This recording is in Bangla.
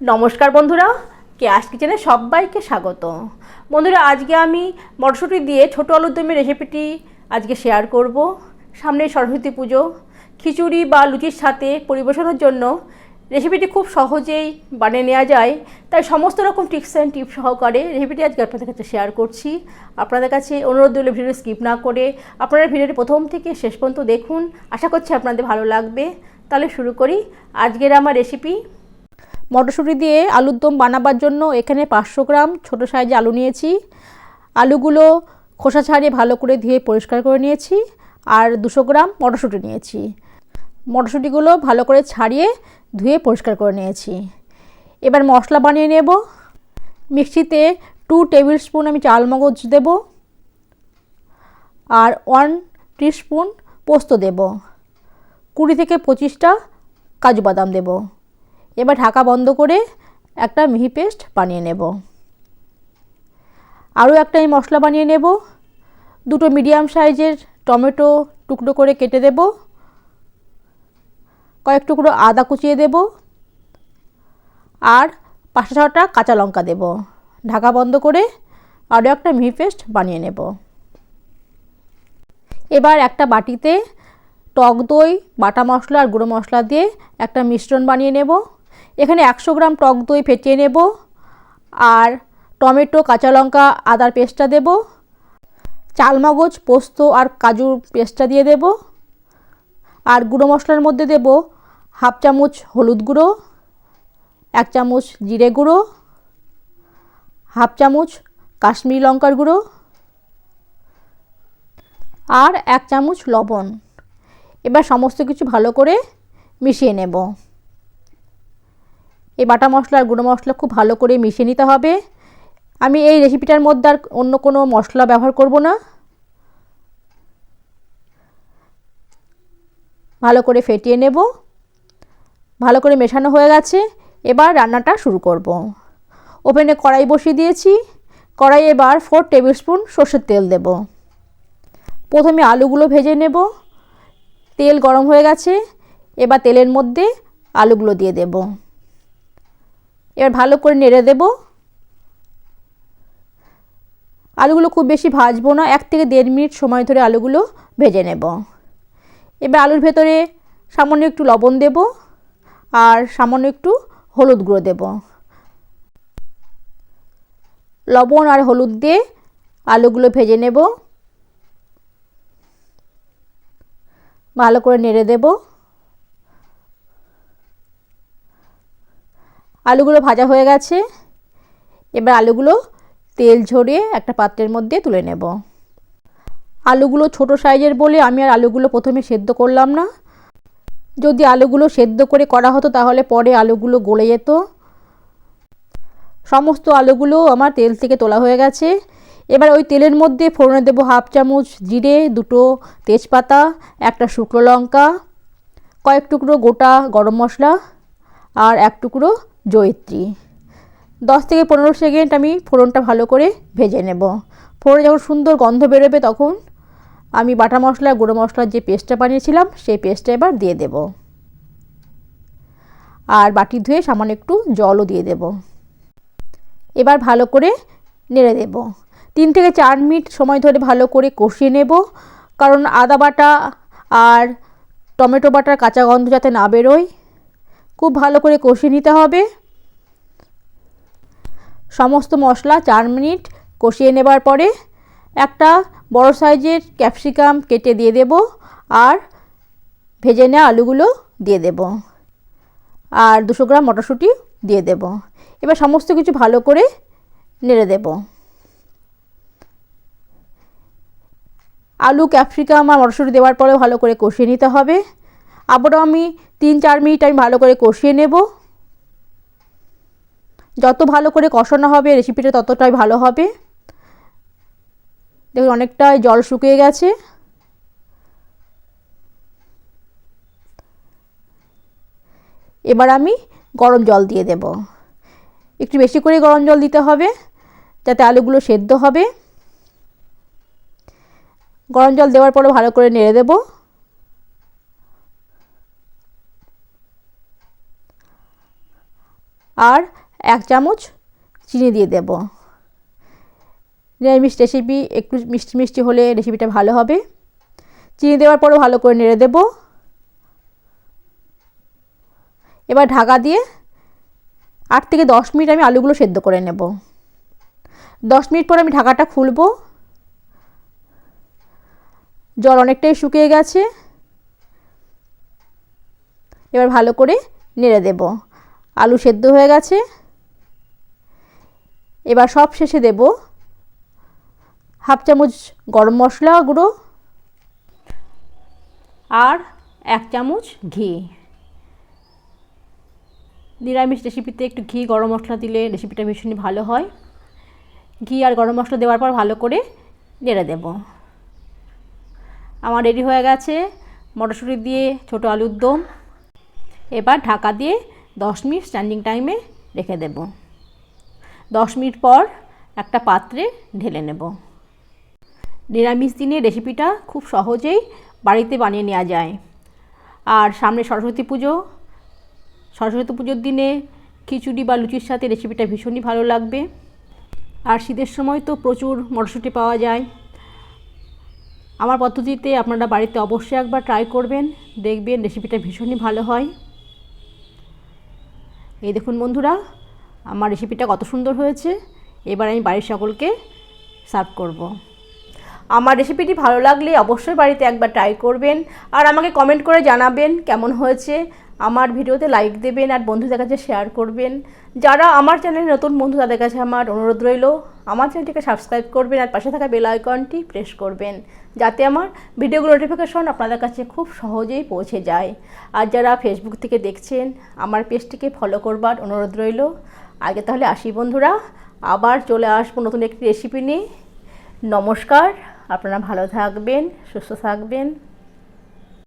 নমস্কার বন্ধুরা কে আজ কিচেনে সবাইকে স্বাগত। বন্ধুরা, আজকে আমি মটরশুঁটি দিয়ে ছোটো আলুর দমের রেসিপিটি আজকে শেয়ার করব। সামনে সরস্বতী পুজো। খিচুড়ি বা লুচির সাথে পরিবেশনের জন্য রেসিপিটি খুব সহজেই বানিয়ে নেওয়া যায়। তাই সমস্ত রকম টিপস অ্যান্ড টিপস সহকারে রেসিপিটি আজকে আপনাদের কাছে শেয়ার করছি। আপনাদের কাছে অনুরোধ দিলে ভিডিও স্কিপ না করে আপনারা ভিডিওটি প্রথম থেকে শেষ পর্যন্ত দেখুন। আশা করছি আপনাদের ভালো লাগবে। তাহলে শুরু করি আজকের আমার রেসিপি মটরশুঁটি দিয়ে আলুর দম বানাবার জন্য এখানে পাঁচশো গ্রাম ছোটো সাইজে আলু নিয়েছি। আলুগুলো খোসা ছাড়িয়ে ভালো করে ধুয়ে পরিষ্কার করে নিয়েছি আর দুশো গ্রাম মটরশুঁটি নিয়েছি। মটরশুঁটিগুলো ভালো করে ছাড়িয়ে ধুয়ে পরিষ্কার করে নিয়েছি। এবার মশলা বানিয়ে নেব। মিক্সিতে টু টেবিল স্পুন আমি চাল মগজ দেব আর ওয়ান স্পুন পোস্ত দেব। কুড়ি থেকে পঁচিশটা কাজু বাদাম দেবো। এবার ঢাকা বন্ধ করে একটা মিহি পেস্ট বানিয়ে নেব। আরও একটা আমি মশলা বানিয়ে নেব। দুটো মিডিয়াম সাইজের টমেটো টুকরো করে কেটে দেব। কয়েক টুকরো আদা কুচিয়ে দেব। আর পাঁচটা ছটা কাঁচা লঙ্কা দেব। ঢাকা বন্ধ করে আরও একটা মিহি পেস্ট বানিয়ে নেব। এবার একটা বাটিতে টক দই, বাটা মশলা আর গুঁড়ো মশলা দিয়ে একটা মিশ্রণ বানিয়ে নেব। এখানে একশো গ্রাম টক দই ফেটিয়ে নেব আর টমেটো, কাঁচা লঙ্কা, আদার পেস্টটা দেব। চালমগজ, পোস্ত আর কাজুর পেস্টটা দিয়ে দেব। আর গুঁড়ো মশলার মধ্যে দেব হাফ চামচ হলুদ গুঁড়ো, এক চামচ জিরে গুঁড়ো, হাফ চামচ কাশ্মীরি লঙ্কার গুঁড়ো আর এক চামচ লবণ। এবার সমস্ত কিছু ভালো করে মিশিয়ে নেব। এই বাটা মশলা আর গুঁড়ো মশলা খুব ভালো করে মিশিয়ে নিতে হবে। আমি এই রেসিপিটার মধ্যে আর অন্য কোনো মশলা ব্যবহার করব না। ভালো করে ফেটিয়ে নেব। ভালো করে মেশানো হয়ে গেছে। এবার রান্নাটা শুরু করব। ওভেনে কড়াই বসিয়ে দিয়েছি। কড়াই এবার ফোর টেবিল স্পুন সর্ষের তেল দেব। প্রথমে আলুগুলো ভেজে নেব। তেল গরম হয়ে গেছে। এবার তেলের মধ্যে আলুগুলো দিয়ে দেব। এবার ভালো করে নেড়ে দেব। আলুগুলো খুব বেশি ভাজবো না, এক থেকে দেড় মিনিট সময় ধরে আলুগুলো ভেজে নেব। এবার আলুর ভেতরে সামান্য একটু লবণ দেব আর সামান্য একটু হলুদ গুঁড়ো দেব। লবণ আর হলুদ দিয়ে আলুগুলো ভেজে নেব। ভালো করে নেড়ে দেব। আলুগুলো ভাজা হয়ে গেছে। এবার আলুগুলো তেল ঝরিয়ে একটা পাত্রের মধ্যে তুলে নেব। আলুগুলো ছোট সাইজের বলে আমি আর আলুগুলো প্রথমে সেদ্ধ করলাম না। যদি আলুগুলো সেদ্ধ করে করা হতো তাহলে পরে আলুগুলো গলে যেত। সমস্ত আলুগুলো আমার তেল থেকে তোলা হয়ে গেছে। এবার ওই তেলের মধ্যে ফোড়নে দেবো হাফ চামচ জিরে, দুটো তেজপাতা, একটা শুকনো লঙ্কা, কয়েক টুকরো গোটা গরম মশলা আর এক টুকরো জয়িত্রী। দশ থেকে পনেরো সেকেন্ড আমি ফোড়নটা ভালো করে ভেজে নেব। ফোড়নে যখন সুন্দর গন্ধ বেরোবে তখন আমি বাটা মশলা, গুঁড়ো মশলার যে পেস্টটা বানিয়েছিলাম, সেই পেস্টটা এবার দিয়ে দেব। আর বাটি ধুয়ে সামান্য একটু জলও দিয়ে দেব। এবার ভালো করে নেড়ে দেব। তিন থেকে চার মিনিট সময় ধরে ভালো করে কষিয়ে নেব। কারণ আদা বাটা আর টমেটো বাটার কাঁচা গন্ধ যাতে না বেরোয়, খুব ভালো করে কষিয়ে নিতে হবে। সমস্ত মশলা চার মিনিট কষিয়ে নেবার পরে একটা বড় সাইজের ক্যাপসিকাম কেটে দিয়ে দেব আর ভেজে নেওয়া আলুগুলো দিয়ে দেব আর দুশো গ্রাম মটরশুঁটি দিয়ে দেব। এবার সমস্ত কিছু ভালো করে নেড়ে দেব। আলু, ক্যাপসিকাম আর মটরশুঁটি দেওয়ার পরে ভালো করে কষিয়ে নিতে হবে। আবারও আমি তিন চার মিনিট আমি ভালো করে কষিয়ে নেব। যত ভালো করে কষানো হবে রেসিপিটা ততটাই ভালো হবে। দেখুন অনেকটাই জল শুকিয়ে গেছে। এবার আমি গরম জল দিয়ে দেব। একটু বেশি করে গরম জল দিতে হবে, যাতে আলুগুলো সেদ্ধ হবে। গরম জল দেওয়ার পরে ভালো করে নেড়ে দেব। আর এক চামচ চিনি দিয়ে দেব। নিরামিষ রেসিপি একটু মিষ্টি মিষ্টি হলে রেসিপিটা ভালো হবে। চিনি দেওয়ার পরও ভালো করে নেড়ে দেব। এবার ঢাকা দিয়ে আট থেকে দশ মিনিট আমি আলুগুলো সেদ্ধ করে নেব। দশ মিনিট পর আমি ঢাকাটা খুলবো। জল অনেকটাই শুকিয়ে গেছে। এবার ভালো করে নেড়ে দেব। আলু সেদ্ধ হয়ে গেছে। এবার সব শেষে দেব হাফ চামচ গরম মশলা গুঁড়ো আর এক চামচ ঘি। নিরামিষ রেসিপিতে একটু ঘি, গরম মশলা দিলে রেসিপিটা ভীষণই ভালো হয়। ঘি আর গরম মশলা দেওয়ার পর ভালো করে নেড়ে দেব। আমার রেডি হয়ে গেছে মটরশুঁটি দিয়ে ছোটো আলুর দম। এবার ঢাকা দিয়ে দশ মিনিট স্ট্যান্ডিং টাইমে রেখে দেব। দশ মিনিট পর একটা পাত্রে ঢেলে নেব। নিরামিষ দিনে রেসিপিটা খুব সহজেই বাড়িতে বানিয়ে নেওয়া যায়। আর সামনে সরস্বতী পুজো। সরস্বতী পুজোর দিনে খিচুড়ি বা লুচির সাথে রেসিপিটা ভীষণই ভালো লাগবে। আর শীতের সময় তো প্রচুর মটরশুঁটি পাওয়া যায়। আমার পদ্ধতিতে আপনারা বাড়িতে অবশ্যই একবার ট্রাই করবেন, দেখবেন রেসিপিটা ভীষণই ভালো হয়। এই দেখুন বন্ধুরা আমার রেসিপিটা কত সুন্দর হয়েছে, এবার আমি বাড়ির সকলকে সার্ভ করব। আমার রেসিপিটি ভালো লাগলে অবশ্যই বাড়িতে একবার ট্রাই করবেন আর আমাকে কমেন্ট করে জানাবেন কেমন হয়েছে। আমার ভিডিওতে লাইক দেবেন আর বন্ধুদের কাছে শেয়ার করবেন। যারা আমার চ্যানেলে নতুন বন্ধু, তাদের কাছে আমার অনুরোধ রইল, আমার চ্যানেলটিকে সাবস্ক্রাইব করবেন আর পাশে থাকা বেল আইকনটি প্রেস করবেন, যাতে আমার ভিডিওগুলো নোটিফিকেশন আপনাদের কাছে খুব সহজেই পৌঁছে যায়। আর যারা ফেসবুক থেকে দেখছেন, আমার পেজটিকে ফলো করবার অনুরোধ রইল। আগে তাহলে আসি বন্ধুরা। আবার চলে আসব নতুন একটি রেসিপি নিয়ে। নমস্কার, আপনারা ভালো থাকবেন, সুস্থ থাকবেন।